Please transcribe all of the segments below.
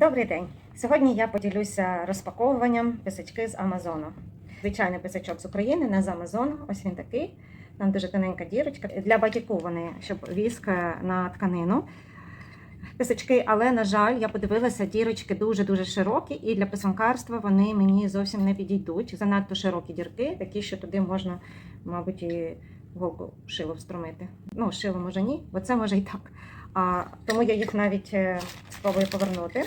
Добрий день! Сьогодні я поділюся розпаковуванням писачки з Амазону. Звичайний писачок з України, не з Амазону. Ось він такий. Там дуже тоненька дірочка. Для батіку вони, щоб віск е, на тканину. Писачки, але, на жаль, я подивилася, дірочки дуже-дуже широкі, і для писанкарства вони мені зовсім не підійдуть. Занадто широкі дірки, такі, що туди можна, мабуть, і голку шило встромити. Ну, шило може ні, бо це може і так. А, тому я їх навіть е, спробую повернути.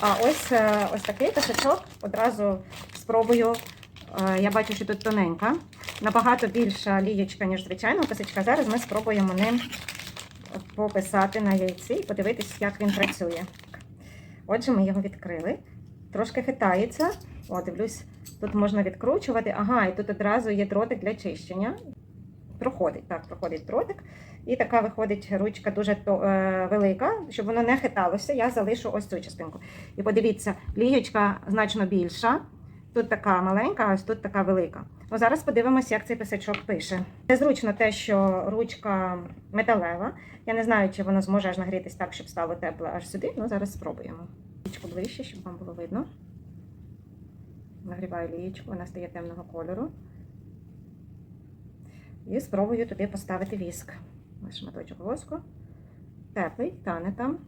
А ось, е, ось такий писачок одразу спробую. Е, Я бачу, що тут тоненька, набагато більша лієчка, ніж звичайного писачка. Зараз ми спробуємо ним пописати на яйці і подивитись, як він працює. Отже, ми його відкрили. Трошки хитається. О, дивлюсь, тут можна відкручувати. Ага, і тут одразу є дротик для чищення. Проходить, так, проходить дротик. І така виходить ручка дуже е, велика, щоб воно не хиталося. Я залишу ось цю частинку. І подивіться, лієчка значно більша. Тут така маленька, а ось тут така велика. Ну, зараз подивимося, як цей писачок пише. Незручно те, що ручка металева. Я не знаю, чи воно зможе аж нагрітись так, щоб стало тепло аж сюди. Ну, зараз спробуємо. Лієчку ближче, щоб вам було видно. Нагріваю лієчку, вона стає темного кольору. І спробую туди поставити віск. Ось шматочок воску. Теплий, тане там.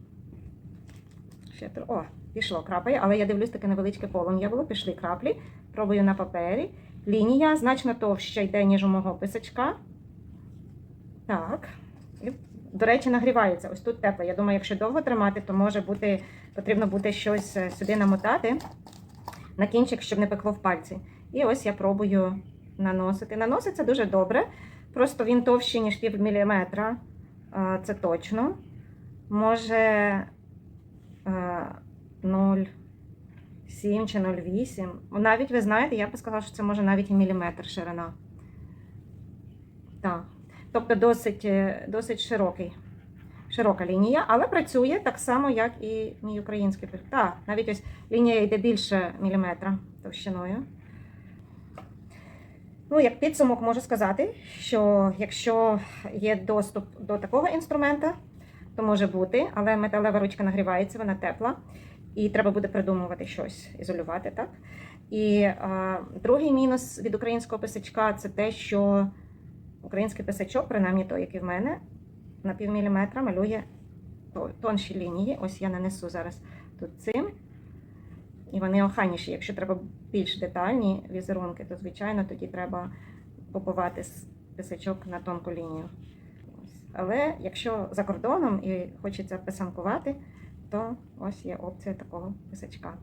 Ще О, пішло крапає, але я дивлюсь таке невеличке полум'я було, пішли краплі. Пробую на папері. Лінія значно товща йде, ніж у мого писачка. Так. До речі, нагрівається. Ось тут тепло. Я думаю, якщо довго тримати, то може бути, потрібно буде щось е, сюди намотати на кінчик, щоб не пекло в пальці. І ось я пробую наносити. Наноситься дуже добре. Просто він товщий, ніж пів міліметра. Це точно. Може е, 0,7 чи 0,8. Навіть ви знаєте, я б сказала, що це може навіть і міліметр ширина. Так. Тобто досить, е, досить широкий. Широка лінія, але працює так само, як і мій український. Так, навіть ось лінія йде більше міліметра товщиною. Ну, як підсумок можу сказати, що якщо є доступ до такого інструмента, то може бути, але металева ручка нагрівається, вона тепла, і треба буде придумувати щось, ізолювати, так? І а, другий мінус від українського писачка це те, що український писачок, принаймні той, який в мене, на пів міліметра малює тонші лінії. Ось я нанесу зараз тут цим. І вони охайніші. Якщо треба більш детальні візерунки, то звичайно тоді треба побувати писачок на тонку лінію. Але якщо за кордоном і хочеться писанкувати, то ось є опція такого писачка.